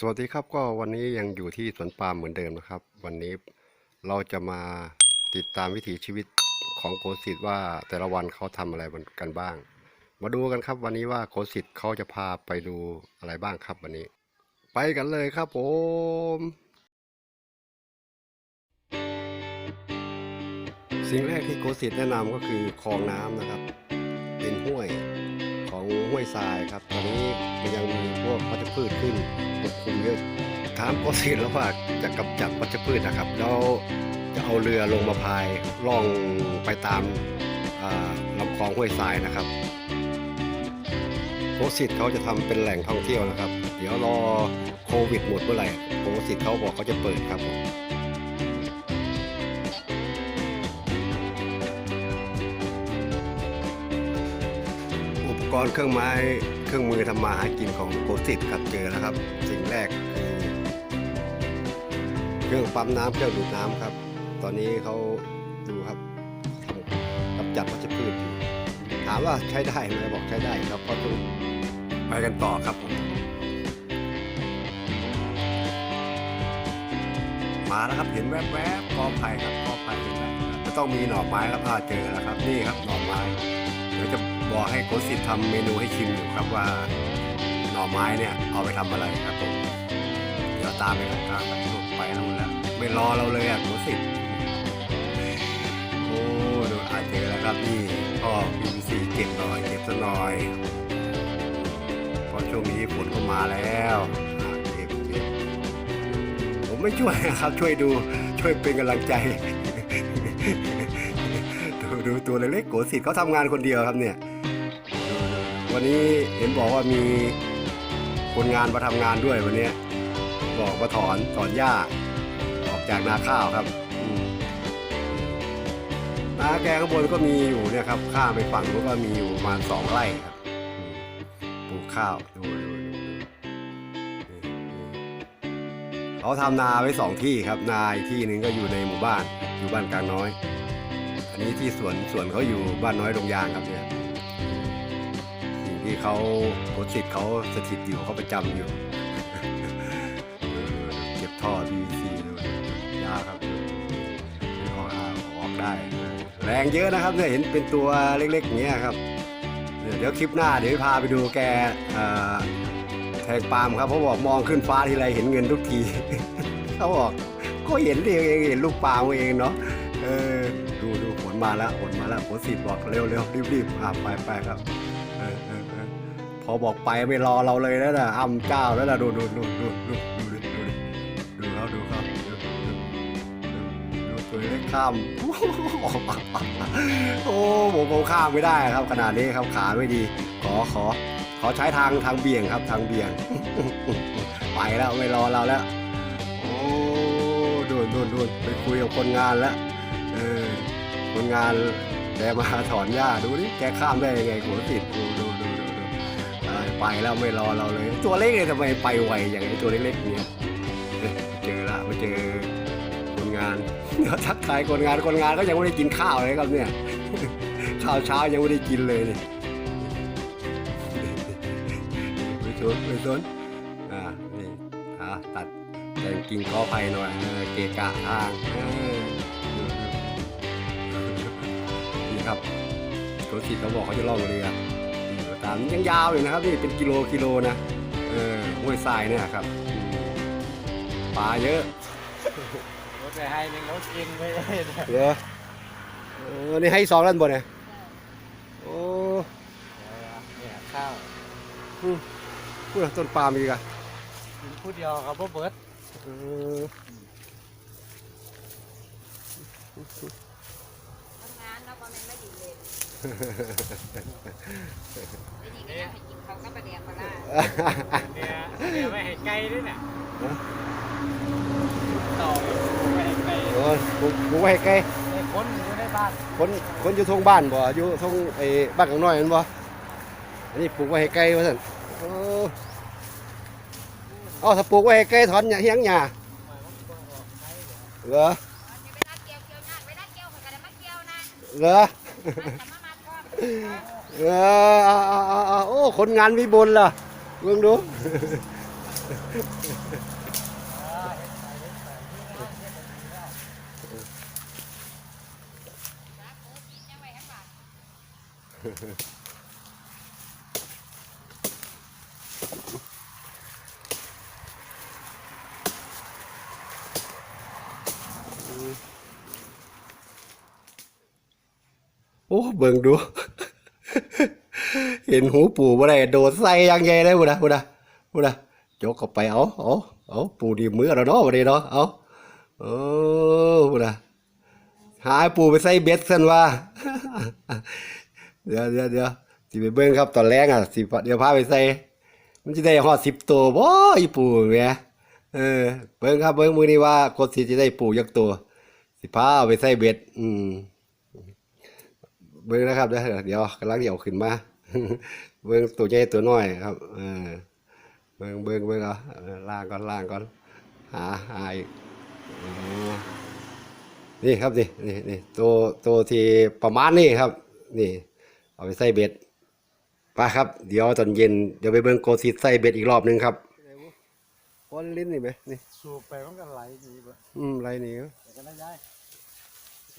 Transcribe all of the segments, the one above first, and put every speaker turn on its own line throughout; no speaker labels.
สวัสดีครับก็วันนี้ยังอยู่ที่สวนปาล์มเหมือนเดิมนะครับ วันนี้เราจะมาติดตามวิถีชีวิตของโกสิทธิ์ว่าแต่ละวันเขาทำอะไรกันบ้าง มาดูกันครับวันนี้ว่าโกสิทธิ์เขาจะพาไปดูอะไรบ้างครับวันนี้ ไปกันเลยครับผมสิ่งแรกที่โกสิทธิ์แนะนำก็คือคลองน้ำนะครับ เป็นห้วย ห้วยทรายครับ ตอนนี้มันยังมีพวกวัชพืชขึ้นปกคลุมเยอะถามกสิทธ์แล้วว่าจะกำจัดวัชพืชนะครับ แล้วจะเอาเรือลงมาพายล่องไปตามลำคลองห้วยทรายนะครับโกสิทธ์เขาจะทำเป็นแหล่งท่องเที่ยวนะครับ เดี๋ยวรอโควิดหมดเมื่อไหร่โกสิทธ์เขาบอกเขาจะเปิดครับผม รณ์เครื่องไม้เครื่องมือทำมาหากินของโกสิทธิ์ครับเจอแล้วครับ สิ่งแรกคือเครื่องปั๊มน้ำเครื่องดูดน้ำครับ ตอนนี้เขาดูครับกำจัดวัชพืชอยู่ถามว่าใช้ได้ไหมบอกใช้ได้ครับก็ต้องไปกันต่อครับผมมาแล้วครับเห็นแวบๆกอไผ่ครับกอไผ่เห็นไหมจะต้องมีหน่อไม้ครับอาเจอแล้วครับ นี่ครับหน่อไม้เดี๋ยวจะ บอกให้โกสิทธิ์ทำเมนูให้ชิมอยู่ครับว่าหน่อไม้เนี่ยเอาไปทำอะไรครับผมเดี๋ยวตามไปครับตามไปลูกไปแล้วหมดแล้วไม่รอเราเลยอะโกสิทธิ์โอ้ดูอาเจอแล้วครับนี่ก็พีซีเก็บหน่อยเก็บซะหน่อยเพราะช่วงนี้ฝนก็มาแล้วเก็บเก็บผมไม่ช่วยครับช่วยดูช่วยเป็นกำลังใจดูดูตัวเล็กๆโกสิทธ์เขาทำงานคนเดียวครับเนี่ย วันนี้เห็นบอกว่ามีคนงานมาทำงานด้วยวันนี้บอกมาถอนถอนหญ้าออกจากนาข้าวครับนาแกข้างบนก็มีอยู่เนี่ยครับ ข้ามไปฝั่งนู้นก็มีอยู่ประมาณสองไร่ครับปลูกข้าวดูดูดูเขาทำนาไว้สองที่ครับนาอีกที่หนึ่งก็อยู่ในหมู่บ้านอยู่บ้านกลางน้อย อันนี้ที่สวนสวนเขาอยู่บ้านน้อยดงยางครับเนี่ย ที่เขาโพสสิทธิ์เขาสถิตอยู่เขาประจำอยู่เก็บท่อ PVC ดูยาครับออกออกได้ แรงเยอะนะครับเนี่ยเห็นเป็นตัวเล็กๆอย่างเงี้ยครับ เดี๋ยวคลิปหน้าเดี๋ยวพาไปดูแกแทงปาล์มครับเขาบอกมองขึ้นฟ้าทีไรเห็นเงินทุกทีเขาบอกก็เห็นเองเองเห็นลูกปลาเองเนาะเออดูดูฝนมาแล้วฝนมาแล้วฝนสิบบอกเร็วเร็วรีบรีบไปไปครับ พอบอกไปไม่รอเราเลยแล้วนะอ้ำเจ้าแล้วนะดูดูดูดูดูดูดูดูเขาดูเขาดูตัวเล็กข้ามโอ้ผมผมข้ามไม่ได้ครับขนาดนี้ครับขาไม่ดี ขอขอ ขอใช้ทางทางเบี่ยงครับทางเบี่ยง ไปแล้วไม่รอเราแล้วโอ้ดนโดนโดนไปคุยกับคนงานแล้วเออคนงาน แกมาถอนหญ้าดูดิแกข้ามได้ยังไงหัวติดดูดูดูดูไปแล้วไม่รอเราเลย ตัวเล็กเลยทำไมไปไวอย่างไอ้ตัวเล็กๆเนี้ยเจอละมาเจอคนงานเดี๋ยวทักทายคนงานคนงานก็ยังไม่ได้กินข้าวเลยครับเนี่ยข้าวเช้ายังไม่ได้กินเลยนี่ไปชนไปชนอ่านี่อ่าตัดแต่งกิ่งกอไผ่หน่อยเออเกะกะทาง เออนี่ครับโกสิเขาบอกเขาจะล่องเรืออยู่ตามยังยาวอยู่นะครับนี่เป็นกิโลกิโลนะเออห้วยทรายเนี่ยครับอืมปลาเยอะ
รถไปให้หนึ่งรถกินไปเลยนะ
เยอะเออนี่ให้สองด้านบนเนี่ยโอ้
เนี่ยข้าว
พูดต้นปาล์มอีกอะ
กินพูดเดียวครับพ่อเบิร์ด
เออ
ทำงานแล้วก็มันไม่ดีเลย ไม่ดีก็อยากให้กินเขาก็ประเดี๋ยวมาล่า
เนี่ยเนี่ยไม่ให้ไกลด้วยน่ะต่อไม่ให้ไกล
โอ้ยปลูกปลูกไว้ให้ไกล
ในคนอยู่ในบ้าน
คนคนอยู่ทงบ้านบ่อยู่ทงไอ้บ้านของน้อยนั่นบ่อันนี้ปลูกไว้ให้ไกลว่าซั่นโอ้เอาถ้าปลูกไว้ให้ไกลถอนหญ้าเฮียงหญ้าเหรอ
เวลาเกี่ยวเกี่ยวยากเวลาเกี่ยวเขาก็ได้มาเกี่ยวนะ
เหรอ เออเอาเอาเอาเอาโอ้คนงานวิบลล่ะเบิ่งดู
โอ้กินยังไงครับบ่า
โอ้เบิ่งดู เห็นหูปู่บ่ได้โดดใส่ยังไงเลยพุ่นะพุ่นะพุ่นะยกเข้าไปเอาเอาเอาปู่ดีมือแล้วเนาะบัดนี้เนาะเอาเออพุ่นะหาปู่ไปใส่เบ็ดซั่นว่าเดี๋ยวเดี๋ยวเดี๋ยวสิไปเบิ่งครับตอนแรกอะสิเดี๋ยวพาไปใส่มันสิได้ฮอด10ตัวบ่อีปู่แหมเออเบิ่งครับเบิ่งมือนี้ว่ากดสิจะได้ปู่ยักตัว สิพาเอาไปใส่เบ็ด อืมเบิ้งนะครับเดี๋ยวเดี๋ยวกำลังเดี๋ยวขึ้นมา เบิ้งตัวใหญ่ตัวน้อยครับเออเบิ้งเบิ้งเบิ้งเอาเออล่างก่อนล่างก่อนหาหาอีกอ๋อนี่ครับนี่นี่นี่ตัวตัวที่ประมาณนี้ครับ นี่ เอาไปใส่เบ็ดไปครับ เดี๋ยวตอนเย็นเดี๋ยวไปเบิ้งโกซิใส่เบ็ดอีกรอบหนึงครับก้อนลิ้นนี่ไหมนี่
สูบไปมันก็ไหลหนีไป
อืมไรนี่
แต่ก็ได้ย้าย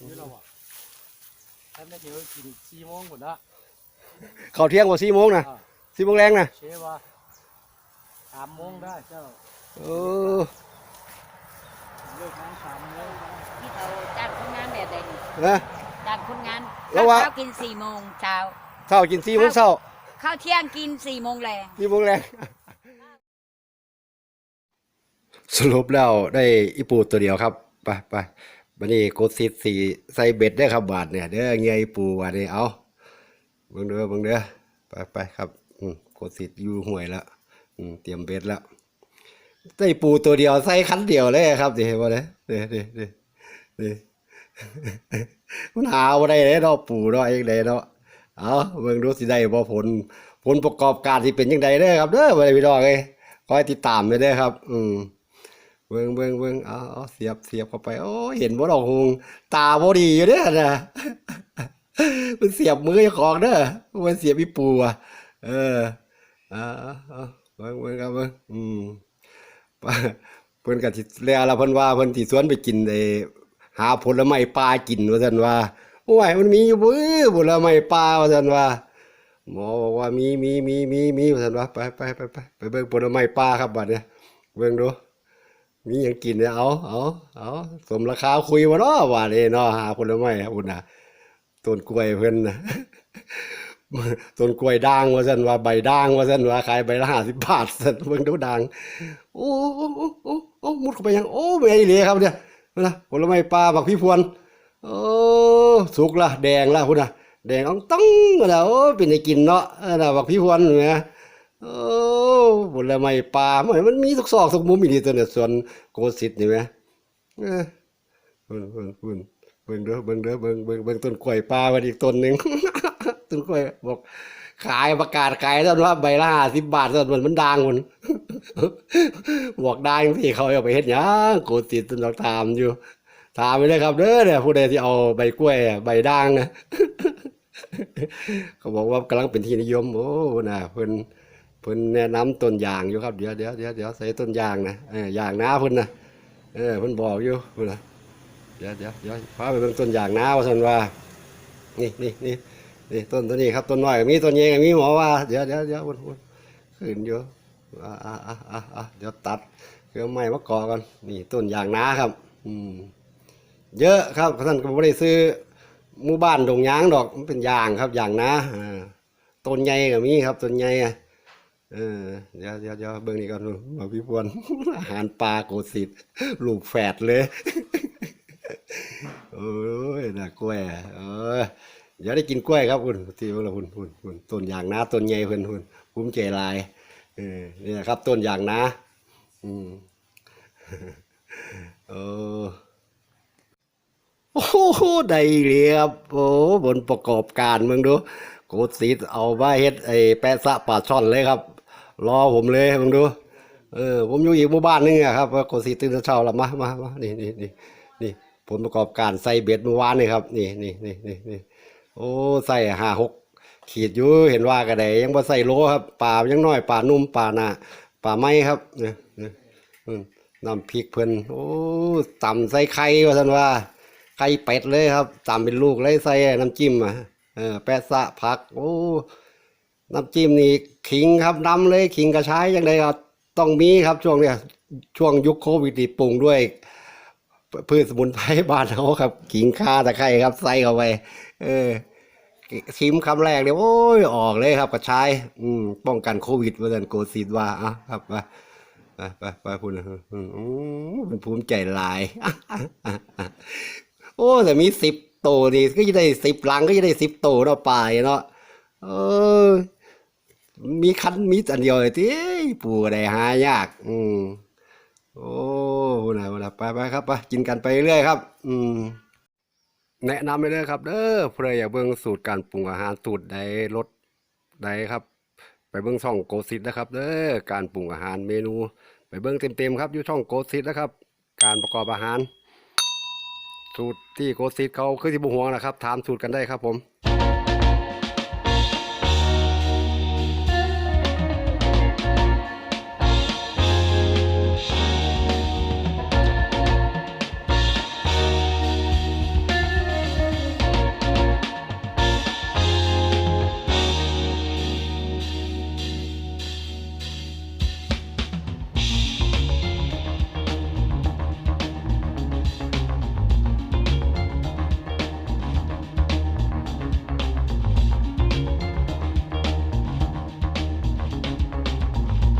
นี่เราอะท่านได้เดี๋ยวกินสี่โมงหมดละ
เข้าเที่ยงกว่าสี่โมงนะ
อ่า
สี่โมงแรงนะ
เชฟว่าสามโมงได้เจ้า
เออ
เลิกงานสามโมงนะ
ที่เขาจ้างคนงานแบบใดนี่
นะ
จ้างคนงาน
แล้วว่า
เช้ากินสี่โมงเช้า
เช้ากินสี่โมงเช้า
ข้าวเที่ยงกินสี่โมงแรง
สี่โมงแรง สรุปแล้วได้อีปูตัวเดียวครับไปไปบันนี้โกดซิดสีใส่เบ็ดได้อครับบาทเนี่ยเด้อเงียอีปูบาทนี้เอา เบิ่งเด้อเบิ่งเด้อไปไปครับอืมโกดซิดอยู่ห่วยแล้วอืมเตรียมเบ็ดแล้วได้ปูตัวเดียวใส่คันเดียวเลยครับดิเห็นบ่เนี่ยเด้เด้เด้เด้ มันหาบ่ได้เลยเนาะปูเนาะเองได้เนาะเอาเบิ่งดูสิได้บ่ผล ผลประกอบการที่เป็นยังไงเด้อครับเด้อบ่ได้พี่น้องเอ้ยคอยติดตามไปเด้อครับ อืมเบิ่งเบิ่งเบิ่งเอาเอาเสียบเสียบเข้าไป โอ้เห็นบ่ดอกหงตาบ่ดีอยู่เด้อนะ มันเสียบมือเจ้าของเด้อมันเสียบอีปูอะ เออเอาเอาเอาเบิ่งเบิ่งครับเบิ่งอืมเพิ่นก็สิแล้วละเพิ่นว่าเพิ่นสิสวนไปกินไอ้หาผลไม้ป่ากินว่าซั่นว่าโอ้ยมันมีอยู่บื้อผลไม้ป่าว่าซั่นว่าหมอบอกว่ามีมีมีมีมีว่าซั่นว่าไปไปไปไปไปเบิ่งผลไม้ป่าครับบัดเนี่ยเบิ่งดูมีหยังกินเนี่ยเอาเอาเอาสมราคาคุยบ่เนาะว่าเด้เนาะหาผลไม้พุ่นน่ะ ต้นกล้วยเพิ่นนะต้นกล้วยด่างว่าซั่นว่าใบด่างว่าซั่นว่าขายใบละ50บาทซั่นเบิ่งดูด่างโอ้โอ้โอ้โอ้โอ้มุดเข้าไปยังโอ้ไม่อีหลีครับเนี่ยนะผลไม้ปลาบักพี่พวนโอ้สุกละแดงละคุณน่ะแดงอ่องต้องนะโอ้เป็นไอ้กินเนาะนะบักพี่พวนเนี่ยโอ้ผลไม้ปลามันมันมีทุกซอกทุกมุมอีดีตัวเนี่ยส่วนโกสิตนี่ไหมเออเบิ่งเบิ่งเบิ่งเบิ่งเด้อเบิ่งเด้อเบิ่งเบิ่งเบิ่งต้นกล้วยปลาไว้อีกต้นหนึ่งต้นกล้วยบอกขายประกาศขายตอนว่าใบละห้าสิบบาทตอนมันมันดังมันบอกดังที่เขาเอาไปเฮ็ดหยังโกติดต้นดอกถามอยู่ ถามไปเลยครับเด้อเนี่ยผู้ใดที่เอาใบกล้วยใบด่างนะเขาบอกว่ากำลังเป็นที่นิยมโอ้น่ะเพิ่นเพิ่นแนะนำต้นยางอยู่ครับเดี๋ยวเดี๋ยวเดี๋ยวเดี๋ยวใส่ต้นยางนะเออยางนาเพิ่นนะเออเพิ่นบอกอยู่เพิ่นนะ เดี๋ยวเดี๋ยวเดี๋ยวพาไปเบิ่งต้นยางนาว่าซั่นว่า นี่นี่นี่นี่ต้นตัวนี้ครับต้นน้อยก็มีต้นใหญ่ก็มีหมอว่าเดี๋ยวเดี๋ยวเดี๋ยวพุ่นพุ่นขึ้นอยู่อ่าอ่าอ่าอ่าอ่าเดี๋ยวตัดเครื่องไม้มาก่อก่อนนี่ต้นยางนาครับ อืมเยอะครับท่านก็ไม่ได้ซื้อหมู่บ้านดงยางดอกมันเป็นยางครับยางนาอ่าต้นใหญ่ก็มีครับต้นใหญ่เออเดี๋ยวเดี๋ยวเดี๋ยวเบิ่งนี่ก่อนมาพี่พวนอาหารปลาโกสิตลูกแฝดเลย โอ้ยน่ากล้วยเออเดี๋ยวได้กินกล้วยครับคุณที่ว่าเราคุณคุณคุณต้นยางนาต้นใหญ่เพิ่นคุณภูมิใจหลายเออนี่นะครับ ต้นยางนาอืมเออโอ้โหได้เลยครับโอ้บนประกอบการมึงดูโกดสีเอามาเฮ็ดไอ้แปะสะปลาช่อนเลยครับ รอผมเลยมึงดูเออผมอยู่อีกหมู่บ้านนึงอะครับโกดสีตื่นเช้าแล้วมามามานี่นี่นี่ ผลประกอบการใส่เบ็ดเมื่อวานนี่ครับนี่นี่นี่นี่นี่โอ้ใส่ห้าหกขีดอยู่เห็นว่าก็ไดยังบ่ใส่โลครับปลายังน้อยปลานุ่มปลาหนาปลาไม้ครับเนี่ยอืมน้ำพริกเพิ่นโอ้ตำใส่ไข่ว่าซั่นว่าไข่เป็ดเลยครับตำเป็นลูกเลยใส่น้ำจิ้มอะเออแปะซะผัก โอ้น้ำจิ้มนี่ขิงครับน้ำเลยขิงกระชายยังไงก็ต้องมีครับช่วงเนี้ยช่วงยุคโควิดปรุงด้วย พืชสมุนไพรบ้านเขาครับขิงข่าตะไคร้ครับใส่เข้าไป เออ ชิมคำแรกเนี่ยโอ้ยออกเลยครับกระชาย อืมป้องกันโควิดว่าสันโกซีดว่าอะครับไปไปไปไปพูดนะอืมอืมมันภูมิใจหลาย โอ้แต่มีสิบโตนี่ก็จะได้สิบลังก็จะได้สิบโตเนาะป่ายเนาะเออ มีคันมีอันเดียวเลยที่ปูได้หายาก อืม โอ้พูดนะพูดนะไปไปครับไปกินกันไปเรื่อยครับ อืมแนะนำไปเลยครับเด้อเพื่ออยากเบิ่งสูตรการปรุงอาหารสูตรใดรสใดครับ ไปเบิ่งช่องโกซิตนะครับเด้อการปรุงอาหารเมนู ไปเบิ่งเต็มๆครับอยู่ช่องโกซิตนะครับ การประกอบอาหาร สูตรที่โกซิตเขาคือที่บุหวงนะครับ ถามสูตรกันได้ครับผม